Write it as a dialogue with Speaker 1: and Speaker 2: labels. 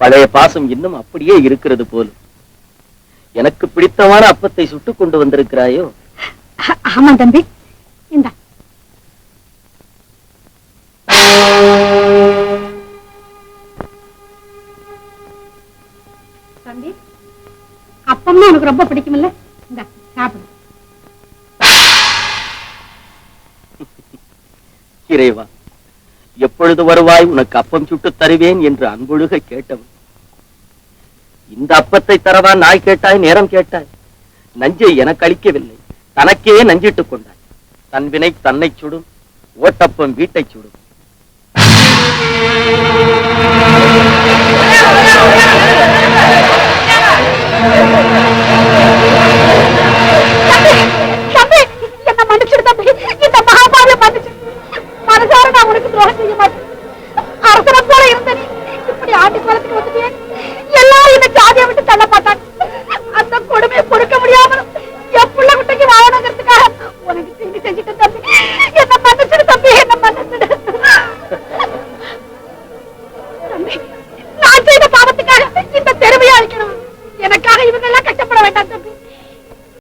Speaker 1: பழைய பாசம் இன்னும் அப்படியே இருக்கிறது போலும் எனக்கு பிடித்தமான அப்பத்தை சுட்டுக் கொண்டு வந்திருக்கிறாயோ?
Speaker 2: ஆமா தம்பி. இந்த. தம்பி அப்பம்னா உனக்கு ரொம்ப பிடிக்கும்ல. இந்த சாப்பிடு.
Speaker 1: இறைவா எப்பொழுது வருவாய் உனக்கு அப்பம் சுட்டுத் தருவேன் என்று அன்பொழுக கேட்டவன். இந்த அப்பத்தை தரவா நாய் கேட்டாய் நேரம் கேட்டாய். நஞ்சை எனக்கு அளிக்கவில்லை. தனக்கே நஞ்சிட்டுக் கொண்டாய். தன் வினை சுடும் ஓட்டப்பம் வீட்டைச் சுடும்.
Speaker 2: இப்படி ஆட்டு குளத்துக்கு வந்துட்டியே? எல்லாரும் இந்த ஜாதியை விட்டு தள்ள மாட்டாங்க. அந்த கொடுமையை பொறுக்க முடியாம என் புள்ள குட்டைக்கு வாழணுங்கிறதுக்காக உனக்கு தீங்கு செஞ்சுட்டு தம்பி. என்ன மன்னிச்சிடு தம்பி என்ன மன்னிச்சிடு. தம்பி நான் செய்த பாவத்துக்காக இந்த தெருவையை அழிக்கணும். எனக்காக இவங்க எல்லாம் கஷ்டப்பட வேண்டாம் தம்பி.